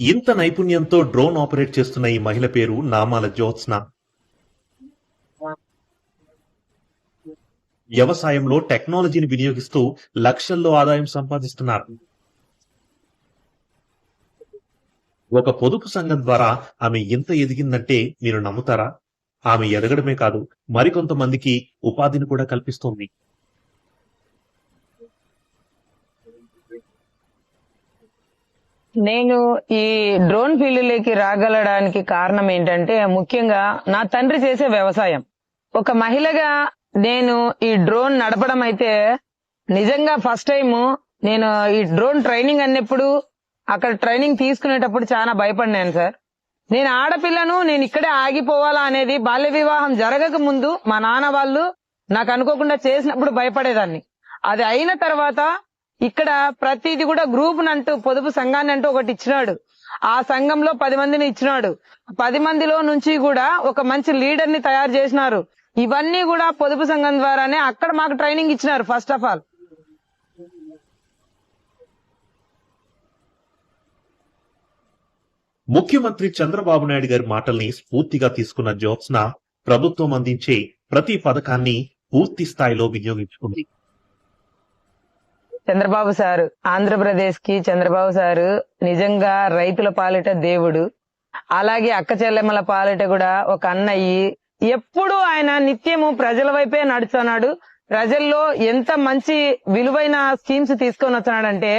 ఇంత నైపుణ్యంతో drone operate చేస్తున్న ఈ మహిళ పేరు నామాల జ్యోత్స్న. వ్యవసాయంలో టెక్నాలజీని వినియోగిస్తూ లక్షల్లో ఆదాయం సంపాదిస్తున్నారు. ఒక పొదుపు సంఘం ద్వారా ఆమె ఇంత ఎదిగిందంటే మీరు నమ్ముతారా? ఆమె ఎదగడమే కాదు మరికొంతమందికి ఉపాధిని కూడా కల్పిస్తోంది. నేను ఈ డ్రోన్ ఫీల్డ్లోకి రాగలడానికి కారణం ఏంటంటే ముఖ్యంగా నా తండ్రి చేసే వ్యవసాయం. ఒక మహిళగా నేను ఈ డ్రోన్ నడపడం అయితే నిజంగా ఫస్ట్ టైం నేను ఈ డ్రోన్ ట్రైనింగ్ అన్నప్పుడు అక్కడ ట్రైనింగ్ తీసుకునేటప్పుడు చాలా భయపడినాను సార్. నేను ఆడపిల్లను నేను ఇక్కడే ఆగిపోవాలా అనేది బాల్య వివాహం జరగక ముందు మా నాన్న వాళ్ళు నాకు అనుకోకుండా చేసినప్పుడు భయపడేదాన్ని. అది అయిన తర్వాత ఇక్కడ ప్రతిది కూడా గ్రూప్ అంటూ పొదుపు సంఘాన్ని అంటూ ఒకటి ఇచ్చినాడు. ఆ సంఘంలో పది మందిని ఇచ్చినాడు. పది మందిలో నుంచి కూడా ఒక మంచి లీడర్ని తయారు చేసినారు. ఇవన్నీ కూడా పొదుపు సంఘం ద్వారానే అక్కడ మాకు ట్రైనింగ్ ఇచ్చినారు ఫస్ట్ ఆఫ్ ఆల్ ముఖ్యమంత్రి చంద్రబాబు నాయుడు గారి మాటల్ని స్ఫూర్తిగా తీసుకున్న జ్యోత్స్న ప్రభుత్వం అందించే ప్రతి పథకాన్ని పూర్తి స్థాయిలో వినియోగించుకుంది. చంద్రబాబు సారు ఆంధ్రప్రదేశ్కి చంద్రబాబు సారు నిజంగా రైతుల పాలిట దేవుడు. అలాగే అక్క చెల్లెమ్మల పాలిట కూడా ఒక అన్నయ్యి. ఎప్పుడు ఆయన నిత్యము ప్రజల వైపే నడుస్తున్నాడు. ప్రజల్లో ఎంత మంచి విలువైన స్కీమ్స్ తీసుకొని వస్తున్నాడంటే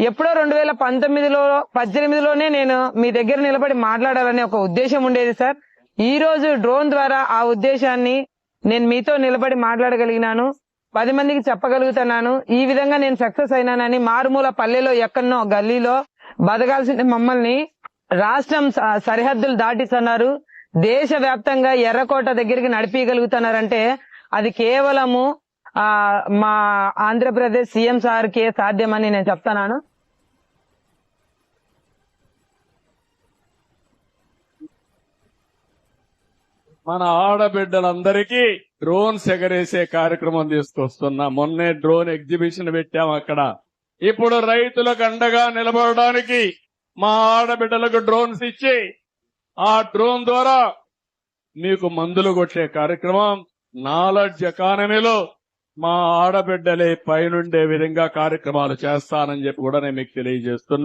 ఎప్పుడో రెండు వేల పంతొమ్మిదిలో పద్దెనిమిదిలోనే నేను మీ దగ్గర నిలబడి మాట్లాడాలనే ఒక ఉద్దేశం ఉండేది సార్. ఈ రోజు డ్రోన్ ద్వారా ఆ ఉద్దేశాన్ని నేను మీతో నిలబడి మాట్లాడగలిగినాను. పది మందికి చెప్పగలుగుతున్నాను. ఈ విధంగా నేను సక్సెస్ అయినానని మారుమూల పల్లెలో ఎక్కడనో గల్లీలో బతకాల్సిన మమ్మల్ని రాష్ట్రం స- సరిహద్దులు దాటిస్తున్నారు. దేశ వ్యాప్తంగా ఎర్రకోట దగ్గరికి నడిపించగలుగుతున్నారంటే అది కేవలము ఆ మా ఆంధ్రప్రదేశ్ సీఎం సార్కే సాధ్యమని నేను చెప్తున్నాను. మన ఆడబిడ్డలందరికీ డ్రోన్స్ ఎగరేసే కార్యక్రమం తీసుకొస్తున్నా. మొన్నే డ్రోన్ ఎగ్జిబిషన్ పెట్టాం అక్కడ. ఇప్పుడు రైతులకు అండగా నిలబడడానికి మా ఆడబిడ్డలకు డ్రోన్స్ ఇచ్చి ఆ డ్రోన్ ద్వారా మీకు మందులు కొట్టే కార్యక్రమం నాలెడ్జ్ ఎకానమీలో మా ఆడబిడ్డలే పైనుండే విధంగా కార్యక్రమాలు చేస్తానని చెప్పి కూడా నేను మీకు తెలియజేస్తున్నా.